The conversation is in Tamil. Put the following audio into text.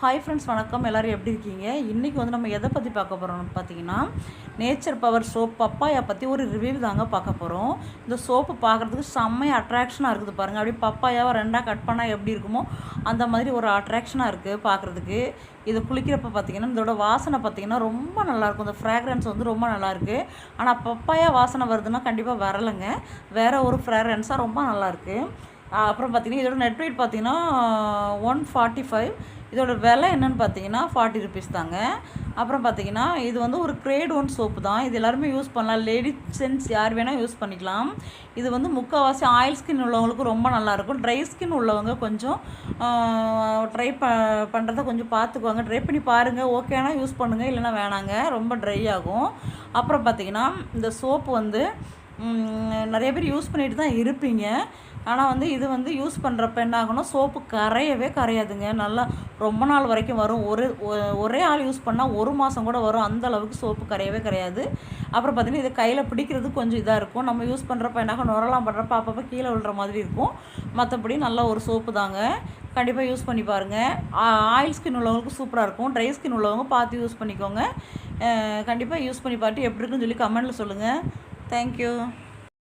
ஹாய் ஃப்ரெண்ட்ஸ் வணக்கம். எல்லோரும் எப்படி இருக்கீங்க? இன்றைக்கி வந்து நம்ம எதை பற்றி பார்க்க போகிறோம்னு பார்த்தீங்கன்னா நேச்சர் பவர் சோப் பப்பாயா பற்றி ஒரு ரிவ்யூ தாங்க பார்க்க போகிறோம் இந்த சோப்பு பார்க்குறதுக்கு செம்மைய அட்ராக்ஷனாக இருக்குது பாருங்கள் அப்படியே பப்பாயாவை ரெண்டாக கட் பண்ணால் எப்படி இருக்குமோ அந்த மாதிரி ஒரு அட்ராக்ஷனாக இருக்குது பார்க்குறதுக்கு. இது குளிக்கிறப்ப பார்த்தீங்கன்னா இதோட வாசனை பார்த்தீங்கன்னா ரொம்ப நல்லாயிருக்கும் இந்த ஃப்ராக்ரன்ஸ் வந்து ரொம்ப நல்லாயிருக்கு ஆனால் பப்பாயா வாசனை வருதுன்னா கண்டிப்பாக வரலைங்க. வேறு ஒரு ஃப்ராக்ரன்ஸாக ரொம்ப நல்லாயிருக்கு அப்புறம் பார்த்திங்கன்னா இதோட நெட் வெயிட் பார்த்தீங்கன்னா ஒன் ஃபார்ட்டி ஃபைவ் இதோட விலை என்னன்னு பார்த்தீங்கன்னா ஃபார்ட்டி ருபீஸ் தாங்க. அப்புறம் பார்த்தீங்கன்னா இது வந்து ஒரு கிரேட் ஒன் சோப்பு தான். இது எல்லாருமே யூஸ் பண்ணலாம். லேடி சென்ஸ் யார் வேணால் யூஸ் பண்ணிக்கலாம். இது வந்து முக்கால்வாசி ஆயில் ஸ்கின் உள்ளவங்களுக்கு ரொம்ப நல்லாயிருக்கும். ட்ரை ஸ்கின் உள்ளவங்க கொஞ்சம் ட்ரை ப பண்ணுறத கொஞ்சம் பார்த்துக்குவாங்க. ட்ரை பண்ணி பாருங்கள் ஓகேனா யூஸ் பண்ணுங்கள் இல்லைன்னா வேணாங்க. ரொம்ப ட்ரை ஆகும். அப்புறம் பார்த்தீங்கன்னா இந்த சோப்பு வந்து நிறைய பேர் யூஸ் பண்ணிட்டு தான் இருப்பீங்க. ஆனால் வந்து இது வந்து யூஸ் பண்ணுறப்ப என்ன ஆகும்னா சோப்பு கரையவே கரையாதுங்க. நல்லா ரொம்ப நாள் வரைக்கும் வரும். ஒரு ஒரே ஆள் யூஸ் பண்ணால் ஒரு மாதம் கூட வரும். அந்த அளவுக்கு சோப்பு கரையவே கரையாது. அப்புறம் பார்த்திங்கன்னா இது கையில் பிடிக்கிறது கொஞ்சம் இதாக இருக்கும். நம்ம யூஸ் பண்ணுறப்ப என்னாகும் நுரலாம் பண்ணுறப்ப அப்பப்போ கீழே விழுற மாதிரி இருக்கும். மற்றபடி நல்ல ஒரு சோப்பு தாங்க. கண்டிப்பாக யூஸ் பண்ணி பாருங்கள் ஆயில் ஸ்கின் உள்ளவங்களுக்கு சூப்பராக இருக்கும். ட்ரை ஸ்கின் உள்ளவங்க பார்த்து யூஸ் பண்ணிக்கோங்க. கண்டிப்பாக யூஸ் பண்ணி பார்த்து எப்படி இருக்குன்னு சொல்லி கமெண்ட்டில் சொல்லுங்கள் Thank you.